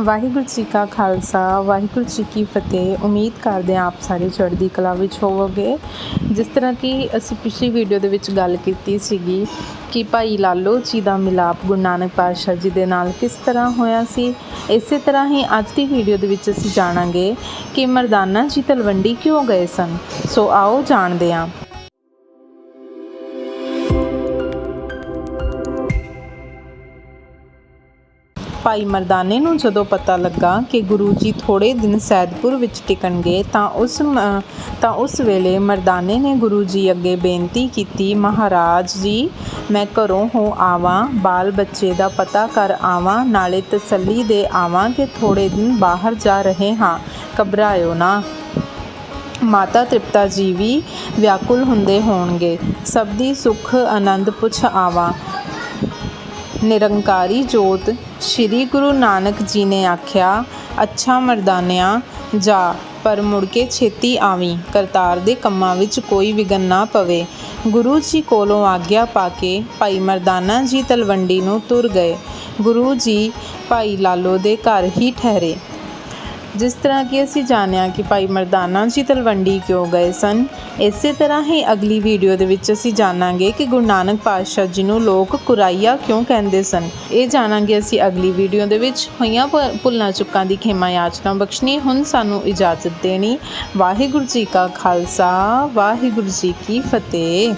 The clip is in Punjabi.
ਵਾਹਿਗੁਰੂ ਜੀ ਕਾ ਖਾਲਸਾ, ਵਾਹਿਗੁਰੂ ਜੀ ਕੀ ਫਤਿਹ। ਉਮੀਦ ਕਰਦੇ ਹਾਂ ਆਪ ਸਾਰੇ ਚੜ੍ਹਦੀ ਕਲਾ ਵਿੱਚ ਹੋਵੋਗੇ। ਜਿਸ ਤਰ੍ਹਾਂ ਕਿ ਅਸੀਂ ਪਿਛਲੀ ਵੀਡੀਓ ਦੇ ਵਿੱਚ ਗੱਲ ਕੀਤੀ ਸੀਗੀ ਕਿ ਭਾਈ ਲਾਲੋ ਜੀ ਦਾ ਮਿਲਾਪ ਗੁਰੂ ਨਾਨਕ ਪਾਤਸ਼ਾਹ ਜੀ ਦੇ ਨਾਲ ਕਿਸ ਤਰ੍ਹਾਂ ਹੋਇਆ ਸੀ। ਇਸੇ ਤਰ੍ਹਾਂ ਹੀ ਅੱਜ ਦੀ ਵੀਡੀਓ ਦੇ ਵਿੱਚ ਅਸੀਂ ਜਾਣਾਂਗੇ ਕਿ ਮਰਦਾਨਾ ਜੀ ਤਲਵੰਡੀ ਕਿਉਂ ਗਏ ਸਨ। ਸੋ ਆਓ ਜਾਣਦੇ ਹਾਂ। ਭਾਈ ਮਰਦਾਨੇ ਨੂੰ ਜਦੋਂ ਪਤਾ ਲੱਗਾ ਕਿ ਗੁਰੂ ਜੀ ਥੋੜੇ ਦਿਨ ਸੈਦਪੁਰ ਵਿੱਚ ਟਿਕਣਗੇ ਤਾਂ ਉਸ ਤਾਂ ਉਸ ਵੇਲੇ ਮਰਦਾਨੇ ਨੇ ਗੁਰੂ ਜੀ ਅੱਗੇ ਬੇਨਤੀ ਕੀਤੀ, ਮਹਾਰਾਜ ਜੀ, ਮੈਂ ਘਰੋਂ ਹੋ ਆਵਾਂ, ਬਾਲ ਬੱਚੇ ਦਾ ਪਤਾ ਕਰ ਆਵਾਂ, ਨਾਲੇ ਤਸੱਲੀ ਦੇ ਆਵਾਂ ਕਿ ਥੋੜੇ ਦਿਨ ਬਾਹਰ ਜਾ ਰਹੇ ਹਾਂ, ਘਬਰਾਇਓ ਨਾ। ਮਾਤਾ ਤ੍ਰਿਪਤਾ ਜੀ ਵੀ ਵਿਆਕੁਲ ਹੁੰਦੇ ਹੋਣਗੇ। ਸਭ ਦੀ ਸੁਖ ਆਨੰਦ ਪੁੱਛ ਆਵਾਂ। ਨਿਰੰਕਾਰੀ ਜੋਤ ਸ੍ਰੀ ਗੁਰੂ ਨਾਨਕ ਜੀ ਨੇ ਆਖਿਆ, ਅੱਛਾ ਮਰਦਾਨਿਆਂ, ਜਾ, ਪਰ ਮੁੜ ਕੇ ਛੇਤੀ ਆਵੀਂ। ਕਰਤਾਰ ਦੇ ਕੰਮਾਂ ਵਿੱਚ ਕੋਈ ਵਿਘਨ ਨਾ ਪਵੇ। ਗੁਰੂ ਜੀ ਕੋਲੋਂ ਆਗਿਆ ਪਾ ਕੇ ਭਾਈ ਮਰਦਾਨਾ ਜੀ ਤਲਵੰਡੀ ਨੂੰ ਤੁਰ ਗਏ। ਗੁਰੂ ਜੀ ਭਾਈ ਲਾਲੋ ਦੇ ਘਰ ਹੀ ਠਹਿਰੇ। ਜਿਸ ਤਰ੍ਹਾਂ ਕਿ ਅਸੀਂ ਜਾਣਿਆ ਕਿ ਭਾਈ ਮਰਦਾਨਾ ਜੀ ਤਲਵੰਡੀ ਕਿਉਂ ਗਏ ਸਨ, ਇਸੇ ਤਰ੍ਹਾਂ ਹੀ ਅਗਲੀ ਵੀਡੀਓ ਦੇ ਵਿੱਚ ਅਸੀਂ ਜਾਣਾਂਗੇ ਕਿ ਗੁਰੂ ਨਾਨਕ ਪਾਤਸ਼ਾਹ ਜੀ ਨੂੰ ਲੋਕ ਕੁਰਾਈਆ ਕਿਉਂ ਕਹਿੰਦੇ ਸਨ। ਇਹ ਜਾਣਾਂਗੇ ਅਸੀਂ ਅਗਲੀ ਵੀਡੀਓ ਦੇ ਵਿੱਚ। ਹੋਈਆਂ ਭ- ਭੁੱਲਾਂ ਚੁੱਕਾਂ ਦੀ ਖੇਮਾ ਯਾਚਨਾ ਬਖਸ਼ਣੀ, ਹੁਣ ਸਾਨੂੰ ਇਜਾਜ਼ਤ ਦੇਣੀ। ਵਾਹਿਗੁਰੂ ਜੀ ਕਾ ਖਾਲਸਾ, ਵਾਹਿਗੁਰੂ ਜੀ ਕੀ ਫਤਿਹ।